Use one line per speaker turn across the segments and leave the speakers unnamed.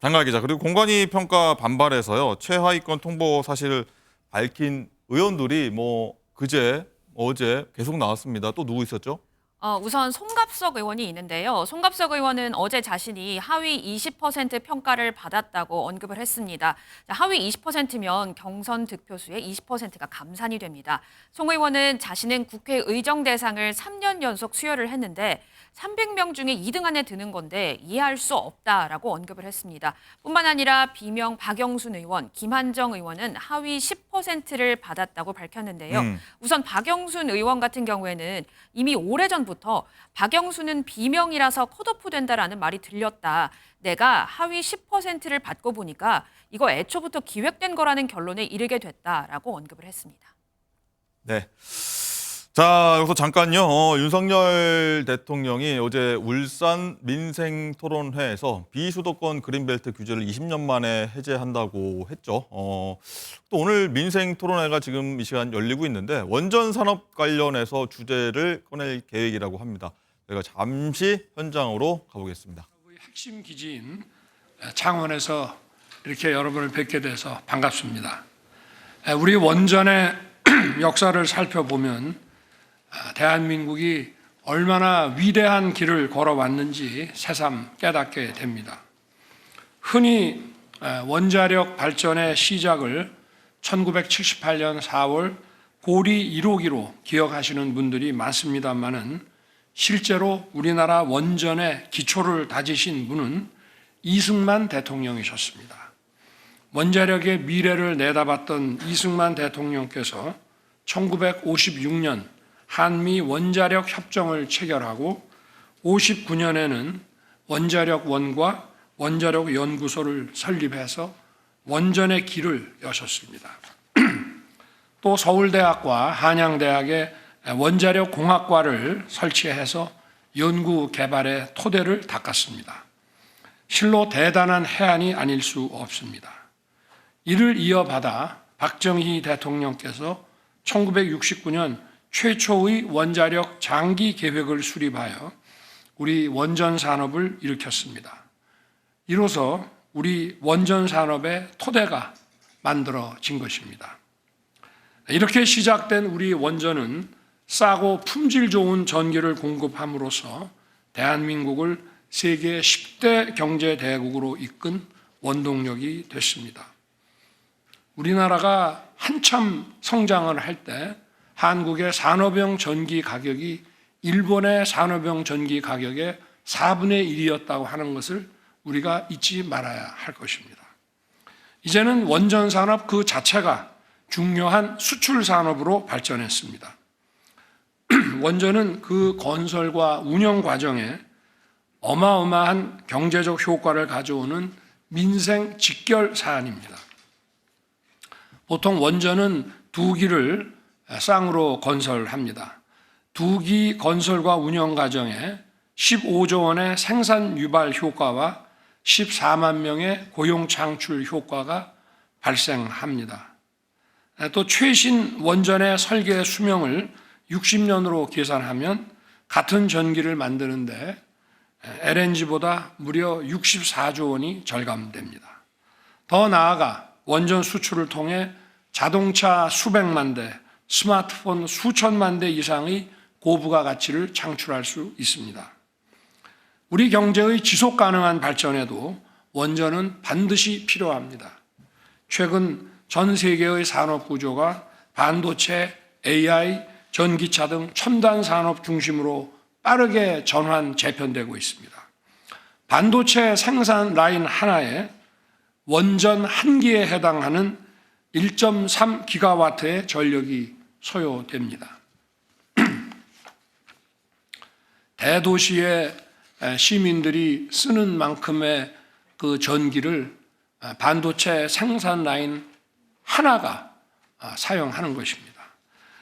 장가 기자 그리고 공관위 평가 반발해서요 최하위권 통보 사실을 밝힌 의원들이 뭐 그제 어제 계속 나왔습니다. 또 누구 있었죠?
어, 우선 송 갑석 의원이 있는데요. 송갑석 의원은 어제 자신이 하위 20% 평가를 받았다고 언급을 했습니다. 자, 하위 20%면 경선 득표수의 20%가 감산이 됩니다. 송 의원은 자신은 국회 의정 대상을 3년 연속 수여를 했는데 300명 중에 2등 안에 드는 건데 이해할 수 없다라고 언급을 했습니다. 뿐만 아니라 비명 박영순 의원, 김한정 의원은 하위 10%를 받았다고 밝혔는데요.
음.
우선 박영순 의원 같은 경우에는 이미 오래전부터 박영순은 비명이라서 컷오프 된다라는 말이 들렸다. 내가 하위 10%를 받고 보니까 이거 애초부터 기획된 거라는 결론에 이르게 됐다라고 언급을 했습니다.
네. 자 여기서 잠깐요. 어, 윤석열 대통령이 어제 울산 민생 토론회에서 비수도권 그린벨트 규제를 20년 만에 해제한다고 했죠. 어, 또 오늘 민생 토론회가 지금 이 시간 열리고 있는데 원전 산업 관련해서 주제를 꺼낼 계획이라고 합니다. 저희가 잠시 현장으로 가보겠습니다.
핵심 기지인 창원에서 이렇게 여러분을 뵙게 돼서 반갑습니다. 우리 원전의 역사를 살펴보면 아, 대한민국이 얼마나 위대한 길을 걸어왔는지 새삼 깨닫게 됩니다. 흔히 아, 원자력 발전의 시작을 1978년 4월 고리 1호기로 기억하시는 분들이 많습니다만은 실제로 우리나라 원전의 기초를 다지신 분은 이승만 대통령이셨습니다. 원자력의 미래를 내다봤던 이승만 대통령께서 1956년 한미 원자력 협정을 체결하고 59년에는 원자력 원과 원자력 연구소를 설립해서 원전의 길을 여셨습니다. 또 서울대학과 한양대학의 원자력 공학과를 설치해서 연구 개발의 토대를 닦았습니다. 실로 대단한 해안이 아닐 수 없습니다. 이를 이어받아 박정희 대통령께서 1969년 최초의 원자력 장기 계획을 수립하여 우리 원전 산업을 일으켰습니다. 이로써 우리 원전 산업의 토대가 만들어진 것입니다. 이렇게 시작된 우리 원전은 싸고 품질 좋은 전기를 공급함으로써 대한민국을 세계 10대 경제 대국으로 이끈 원동력이 됐습니다. 우리나라가 한참 성장을 할 때 한국의 산업용 전기 가격이 일본의 산업용 전기 가격의 4분의 1이었다고 하는 것을 우리가 잊지 말아야 할 것입니다. 이제는 원전 산업 그 자체가 중요한 수출 산업으로 발전했습니다. 원전은 그 건설과 운영 과정에 어마어마한 경제적 효과를 가져오는 민생 직결 사안입니다. 보통 원전은 두 기를 쌍으로 건설합니다. 두기 건설과 운영 과정에 15조 원의 생산 유발 효과와 14만 명의 고용 창출 효과가 발생합니다. 또 최신 원전의 설계 수명을 60년으로 계산하면 같은 전기를 만드는데 LNG보다 무려 64조 원이 절감됩니다. 더 나아가 원전 수출을 통해 자동차 수백만 대, 스마트폰 수천만 대 이상의 고부가 가치를 창출할 수 있습니다. 우리 경제의 지속 가능한 발전에도 원전은 반드시 필요합니다. 최근 전 세계의 산업 구조가 반도체, AI, 전기차 등 첨단 산업 중심으로 빠르게 전환 재편되고 있습니다. 반도체 생산 라인 하나에 원전 한 기에 해당하는 1.3 기가와트의 전력이 소요됩니다. 대도시의 시민들이 쓰는 만큼의 그 전기를 반도체 생산 라인 하나가 사용하는 것입니다.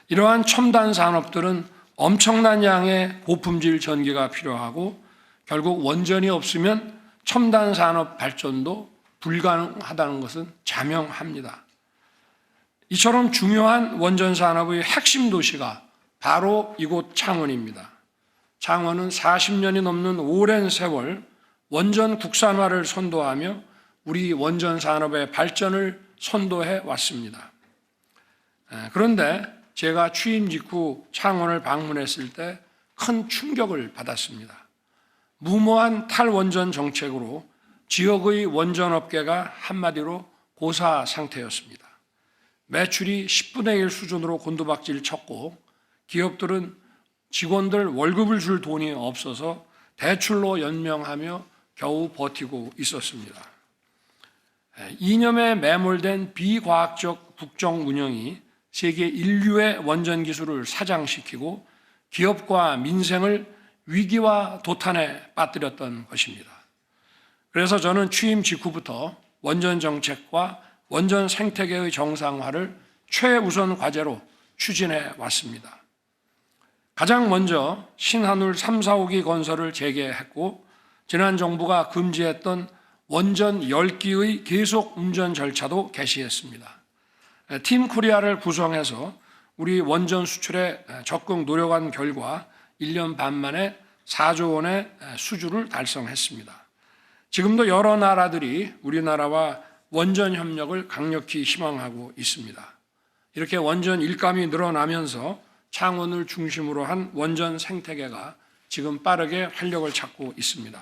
이러한 첨단 산업들은 엄청난 양의 고품질 전기가 필요하고 결국 원전이 없으면 첨단 산업 발전도 불가능하다는 것은 자명합니다. 이처럼 중요한 원전 산업의 핵심 도시가 바로 이곳 창원입니다. 창원은 40년이 넘는 오랜 세월 원전 국산화를 선도하며 우리 원전 산업의 발전을 선도해 왔습니다. 에, 그런데 제가 취임 직후 창원을 방문했을 때 큰 충격을 받았습니다. 무모한 탈원전 정책으로 지역의 원전 업계가 한마디로 고사 상태였습니다. 매출이 10분의 1 수준으로 곤두박질 쳤고 기업들은 직원들 월급을 줄 돈이 없어서 대출로 연명하며 겨우 버티고 있었습니다. 이념에 매몰된 비과학적 국정 운영이 세계 인류의 원전 기술을 사장시키고 기업과 민생을 위기와 도탄에 빠뜨렸던 것입니다. 그래서 저는 취임 직후부터 원전 정책과 원전 생태계의 정상화를 최우선 과제로 추진해 왔습니다. 가장 먼저 신한울 3, 4호기 건설을 재개했고 지난 정부가 금지했던 원전 10기의 계속 운전 절차도 개시했습니다. 팀 코리아를 구성해서 우리 원전 수출에 적극 노력한 결과 1년 반 만에 4조 원의 수주를 달성했습니다. 지금도 여러 나라들이 우리나라와 원전 협력을 강력히 희망하고 있습니다. 이렇게 원전 일감이 늘어나면서 창원을 중심으로 한 원전 생태계가 지금 빠르게 활력을 찾고 있습니다.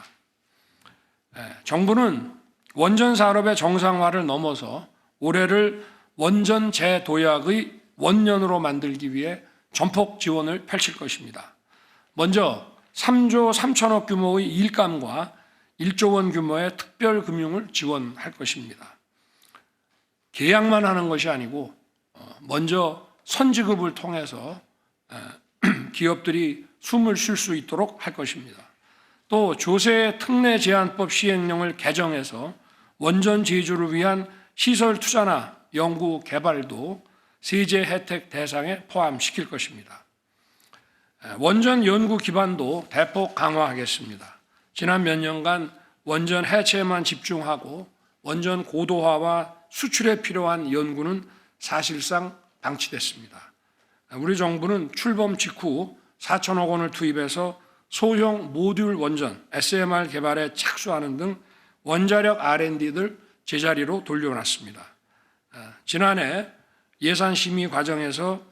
예, 정부는 원전 산업의 정상화를 넘어서 올해를 원전 재도약의 원년으로 만들기 위해 전폭 지원을 펼칠 것입니다. 먼저 3조 3천억 규모의 일감과 1조 원 규모의 특별 금융을 지원할 것입니다. 계약만 하는 것이 아니고 어, 먼저 선지급을 통해서 기업들이 숨을 쉴 수 있도록 할 것입니다. 또 조세 특례 제한법 시행령을 개정해서 원전 제조를 위한 시설 투자나 연구 개발도 세제 혜택 대상에 포함시킬 것입니다. 원전 연구 기반도 대폭 강화하겠습니다. 지난 몇 년간 원전 해체에만 집중하고 원전 고도화와 수출에 필요한 연구는 사실상 방치됐습니다. 우리 정부는 출범 직후 4천억 원을 투입해서 소형 모듈 원전 SMR 개발에 착수하는 등 원자력 R&D들 제자리로 돌려놨습니다. 지난해 예산 심의 과정에서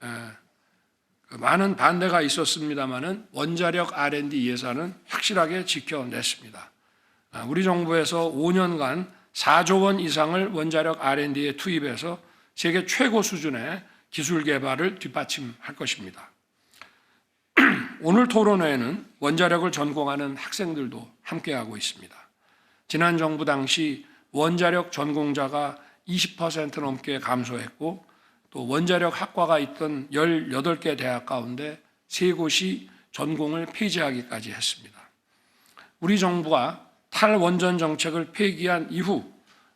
그 많은 반대가 있었습니다마는 원자력 R&D 예산은 확실하게 지켜냈습니다. 우리 정부에서 5년간 4조 원 이상을 원자력 R&D에 투입해서 세계 최고 수준의 기술 개발을 뒷받침할 것입니다. 오늘 토론회에는 원자력을 전공하는 학생들도 함께하고 있습니다. 지난 정부 당시 원자력 전공자가 20% 넘게 감소했고 또 원자력 학과가 있던 18개 대학 가운데 세 곳이 전공을 폐지하기까지 했습니다. 우리 정부가 탈원전 정책을 폐기한 이후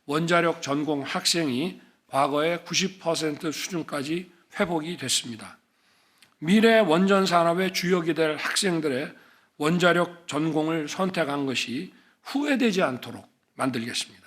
원자력 전공 학생이 과거의 90% 수준까지 회복이 됐습니다. 미래 원전 산업의 주역이 될 학생들의 원자력 전공을 선택한 것이 후회되지 않도록 만들겠습니다.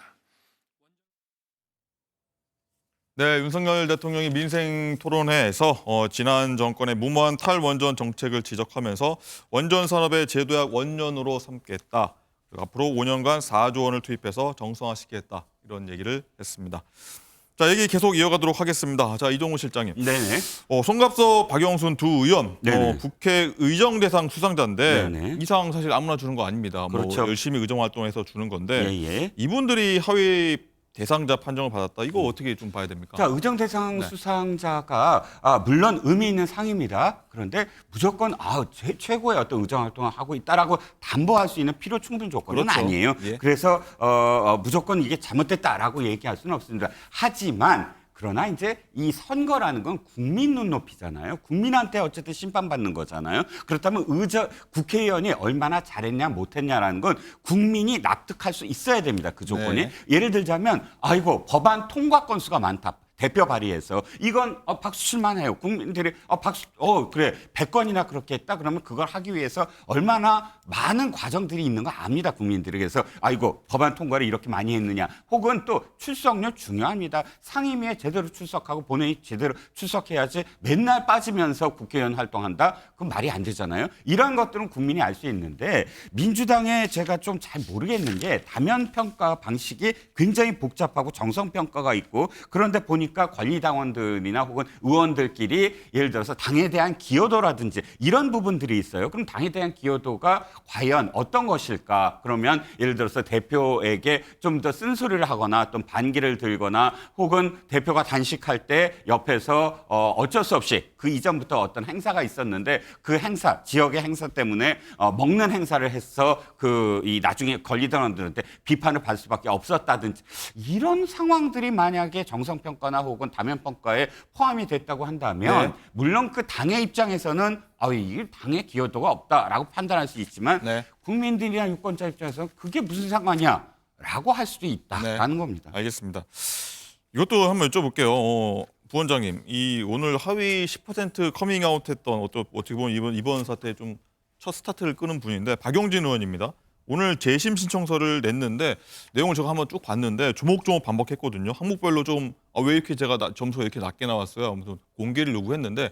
네, 윤석열 대통령이 민생 토론회에서 어, 지난 정권의 무모한 탈원전 정책을 지적하면서 원전 산업의 제도약 원년으로 삼겠다. 앞으로 5년간 4조 원을 투입해서 정상화시키겠다. 이런 얘기를 했습니다. 자, 얘기 계속 이어가도록 하겠습니다. 자, 이종우 실장님.
네네.
어, 송갑석, 박영순 두 의원. 어, 국회 의정 대상 수상자인데
네네.
이상 사실 아무나 주는 거 아닙니다.
그렇죠.
뭐 열심히 의정 활동해서 주는 건데
예예.
이분들이 하위 대상자 판정을 받았다. 이거 어떻게 좀 봐야 됩니까?
자, 의정 대상
네.
수상자가 아, 물론 의미 있는 상입니다. 그런데 무조건 아, 최, 최고의 어떤 의정 활동을 하고 있다라고 담보할 수 있는 필요 충분 조건은
그렇죠.
아니에요.
예.
그래서 어, 어, 무조건 이게 잘못됐다라고 얘기할 수는 없습니다. 하지만 그러나 이제 이 선거라는 건 국민 눈높이잖아요. 국민한테 어쨌든 심판받는 거잖아요. 그렇다면 의저 국회의원이 얼마나 잘했냐 못했냐라는 건 국민이 납득할 수 있어야 됩니다. 그 조건이.
네.
예를 들자면 아이고 법안 통과 건수가 많다. 대표 발의해서 이건 어, 박수 칠만 해요. 국민들이 어, 박수 어 그래 100건이나 그렇게 했다 그러면 그걸 하기 위해서 얼마나 많은 과정들이 있는 거 압니다. 국민들이 그래서 아이고 법안 통과를 이렇게 많이 했느냐 혹은 또 출석률 중요합니다. 상임위에 제대로 출석하고 본회의 제대로 출석해야지 맨날 빠지면서 국회의원 활동한다? 그건 말이 안 되잖아요. 이런 것들은 국민이 알 수 있는데 민주당에 제가 좀 잘 모르겠는 게 다면 평가 방식이 굉장히 복잡하고 정성 평가가 있고 그런데 보니 까 관리당원들이나 혹은 의원들끼리 예를 들어서 당에 대한 기여도라든지 이런 부분들이 있어요. 그럼 당에 대한 기여도가 과연 어떤 것일까? 그러면 예를 들어서 대표에게 좀 더 쓴소리를 하거나 또 반기를 들거나 혹은 대표가 단식할 때 옆에서 어 어쩔 수 없이 그 이전부터 어떤 행사가 있었는데 그 행사 지역의 행사 때문에 어 먹는 행사를 해서 그 이 나중에 권리당원들한테 비판을 받을 수밖에 없었다든지 이런 상황들이 만약에 정성평가나 혹은 다면평가에 포함이 됐다고 한다면
네.
물론 그 당의 입장에서는 아 이게 당의 기여도가 없다라고 판단할 수 있지만
네.
국민들이나 유권자 입장에서 그게 무슨 상관이야라고 할 수도 있다라는 겁니다.
알겠습니다. 이것도 한번 여쭤볼게요. 어, 부원장님, 이 오늘 하위 10% 커밍아웃했던 어떤 어떻게 보면 이번 이번 사태 좀 첫 스타트를 끄는 분인데 박용진 의원입니다. 오늘 재심 신청서를 냈는데 내용을 제가 한번 쭉 봤는데 조목조목 반복했거든요. 항목별로 좀 아, 왜 이렇게 제가 나- 점수가 이렇게 낮게 나왔어요? 아무튼 공개를 요구했는데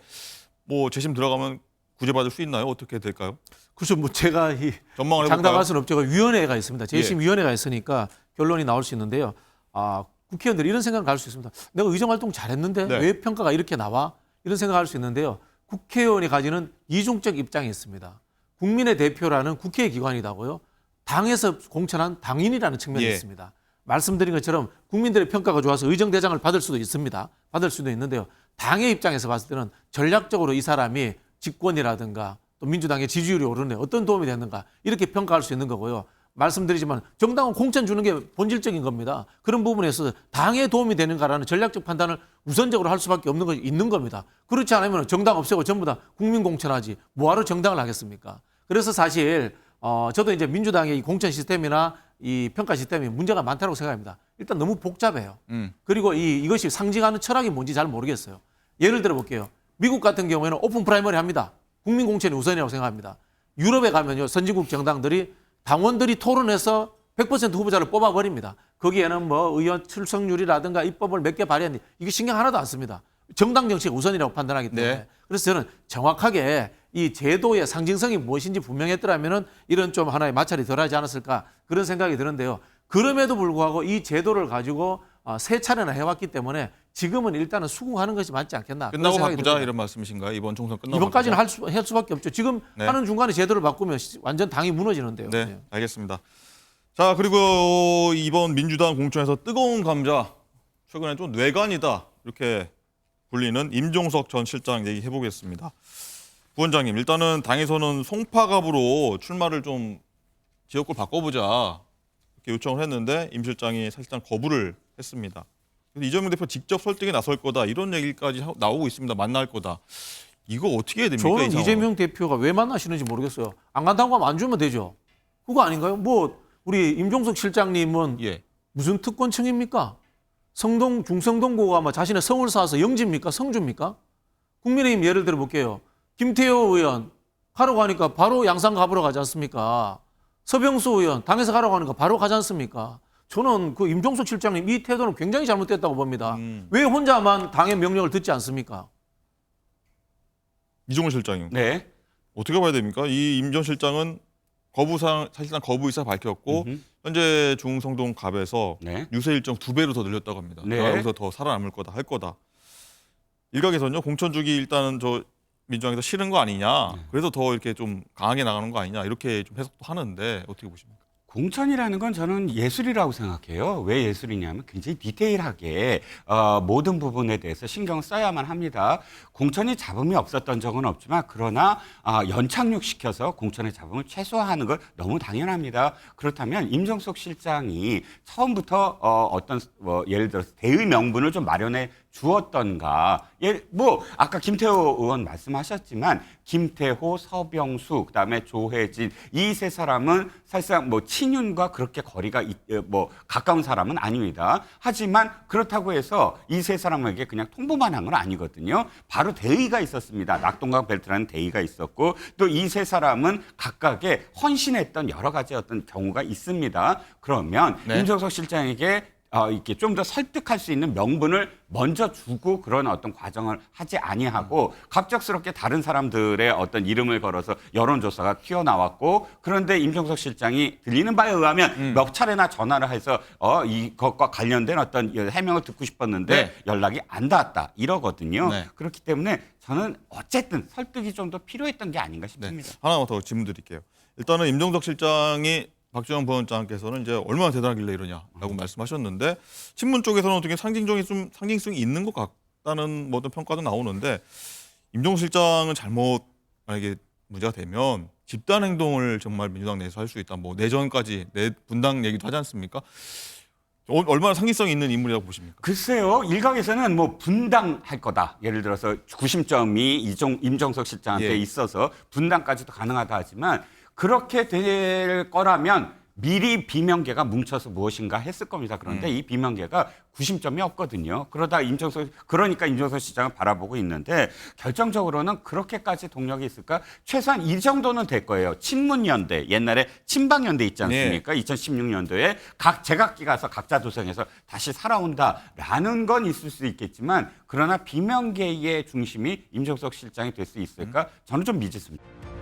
뭐 재심 들어가면 구제받을 수 있나요? 어떻게 될까요?
그래서 뭐 제가 이
전망을?
장담할 수는 없죠. 위원회가 있습니다.
예.
재심위원회가 있으니까 결론이 나올 수 있는데요. 아, 국회의원들이 이런 생각을 갈수 있습니다. 내가 의정 활동 잘했는데
네.
왜 평가가 이렇게 나와? 이런 생각을 할수 있는데요. 국회의원이 가지는 이중적 입장이 있습니다. 국민의 대표라는 국회 기관이다고요. 당에서 공천한 당인이라는 측면이
예.
있습니다. 말씀드린 것처럼 국민들의 평가가 좋아서 의정 대장을 받을 수도 있습니다. 받을 수도 있는데요. 당의 입장에서 봤을 때는 전략적으로 이 사람이 집권이라든가 또 민주당의 지지율이 오르네 어떤 도움이 됐는가 이렇게 평가할 수 있는 거고요. 말씀드리지만 정당은 공천 주는 게 본질적인 겁니다. 그런 부분에 있어서 당에 도움이 되는가라는 전략적 판단을 우선적으로 할 수밖에 없는 것이 있는 겁니다. 그렇지 않으면 정당 없애고 전부 다 국민 공천하지 뭐하러 정당을 하겠습니까? 그래서 사실 어, 저도 이제 민주당의 이 공천 시스템이나 이 평가 시스템이 문제가 많다고 생각합니다. 일단 너무 복잡해요.
음.
그리고 이, 이것이 상징하는 철학이 뭔지 잘 모르겠어요. 예를 들어 볼게요. 미국 같은 경우에는 오픈 프라이머리 합니다. 국민 공천이 우선이라고 생각합니다. 유럽에 가면요. 선진국 정당들이 당원들이 토론해서 100% 후보자를 뽑아버립니다. 거기에는 뭐 의원 출석률이라든가 입법을 몇 개 발의했는데 이게 신경 하나도 안 씁니다. 정당 정치가 우선이라고 판단하기 때문에.
네.
그래서 저는 정확하게 이 제도의 상징성이 무엇인지 분명했더라면은 이런 좀 하나의 마찰이 덜하지 않았을까 그런 생각이 드는데요. 그럼에도 불구하고 이 제도를 가지고 어, 세 차례나 해왔기 때문에 지금은 일단은 수긍하는 것이 맞지 않겠나.
끝나고 바꾸자
듭니다.
이런 말씀이신가요? 이번 총선 끝나고
이번까지는? 할, 수, 할 수밖에 없죠. 지금
네.
하는 중간에 제도를 바꾸면 시- 완전 당이 무너지는데요.
네,
네.
알겠습니다. 자, 그리고 이번 민주당 공천에서 뜨거운 감자 최근에 좀 뇌관이다 이렇게 불리는 임종석 전 실장 얘기해 보겠습니다. 부원장님, 일단은 당에서는 송파갑으로 출마를 좀 지역구를 바꿔보자 이렇게 요청을 했는데 임 실장이 사실상 거부를 했습니다. 그래서 이재명 대표 직접 설득에 나설 거다 이런 얘기까지 하- 나오고 있습니다. 만날 거다. 이거 어떻게 해야 됩니까?
저는
이?
이재명 대표가 왜 만나시는지 모르겠어요. 안 간다고 하면 안 주면 되죠. 그거 아닌가요? 뭐 우리 임종석 실장님은
예.
무슨 특권층입니까? 성동 중성동고가 뭐 자신의 성을 쌓아서 영지입니까? 성주입니까? 국민의힘 예를 들어 볼게요. 김태호 의원 하러 가니까 바로 양산 가보러 가지 않습니까? 서병수 의원 당에서 가러 가니까 바로 가지 않습니까? 저는 그 임종석 실장님 이 태도는 굉장히 잘못됐다고 봅니다.
음.
왜 혼자만 당의 명령을 듣지 않습니까?
이종훈 실장님.
네.
어떻게 봐야 됩니까? 이 임 전 실장은 거부상 사실상 거부 의사 밝혔고
음흠.
현재 중성동 갑에서
네.
유세 일정 두 배로 더 늘렸다고 합니다.
네.
내가 여기서 더 살아남을 거다 할 거다. 일각에서는요 공천 주기 일단은 저 민주당에서 싫은 거 아니냐.
네.
그래서 더 이렇게 좀 강하게 나가는 거 아니냐 이렇게 좀 해석도 하는데 어떻게 보십니까?
공천이라는 건 저는 예술이라고 생각해요. 왜 예술이냐면 굉장히 디테일하게 어, 모든 부분에 대해서 신경 써야만 합니다. 공천이 잡음이 없었던 적은 없지만 그러나 아, 연착륙 시켜서 공천의 잡음을 최소화하는 건 너무 당연합니다. 그렇다면 임정석 실장이 처음부터 어, 어떤 뭐 예를 들어서 대의 명분을 좀 마련해 주었던가. 예, 뭐 아까 김태호 의원 말씀하셨지만 김태호, 서병수, 그다음에 조혜진 이 세 사람은 사실상 뭐 친윤과 그렇게 거리가 있- 어, 뭐 가까운 사람은 아닙니다. 하지만 그렇다고 해서 이 세 사람에게 그냥 통보만 한 건 아니거든요. 바로 대의가 있었습니다. 낙동강 벨트라는 대의가 있었고 또 이 세 사람은 각각의 헌신했던 여러 가지 어떤 경우가 있습니다. 그러면
네.
임종석 실장에게 어, 이렇게 좀 더 설득할 수 있는 명분을 먼저 주고 그런 어떤 과정을 하지 아니하고 갑작스럽게 다른 사람들의 어떤 이름을 걸어서 여론조사가 튀어나왔고 그런데 임종석 실장이 들리는 바에 의하면 몇 차례나 전화를 해서 어, 이것과 관련된 어떤 해명을 듣고 싶었는데
네.
연락이 안 닿았다 이러거든요.
네.
그렇기 때문에 저는 어쨌든 설득이 좀 더 필요했던 게 아닌가
네.
싶습니다.
하나만 더 질문 드릴게요. 일단은 임종석 실장이 박주영 부원장께서는 이제 얼마나 대단하길래 이러냐라고 말씀하셨는데 신문 쪽에서는 어떻게 상징적인 좀 상징성이 있는 것 같다는 뭐 어떤 평가도 나오는데 임종석 실장은 잘못 만약에 문제가 되면 집단 행동을 정말 민주당 내에서 할 수 있다. 뭐 내전까지 내 분당 얘기도 하지 않습니까? 어, 얼마나 상징성이 있는 인물이라고 보십니까?
글쎄요, 일각에서는 뭐 분당할 거다. 예를 들어서 구심점이 이종, 임정석 실장한테
예.
있어서 분당까지도 가능하다 하지만 그렇게 될 거라면 미리 비명계가 뭉쳐서 무엇인가 했을 겁니다. 그런데 이 비명계가 구심점이 없거든요. 그러다 임정석 그러니까 임정석 시장을 바라보고 있는데 결정적으로는 그렇게까지 동력이 있을까? 최소한 이 정도는 될 거예요. 친문연대 옛날에 친박연대 있지 않습니까? 2016년도에 각 제각기 가서 각자 도생해서 다시 살아온다라는 건 있을 수 있겠지만 그러나 비명계의 중심이 임정석 실장이 될 수 있을까? 저는 좀 미지수입니다.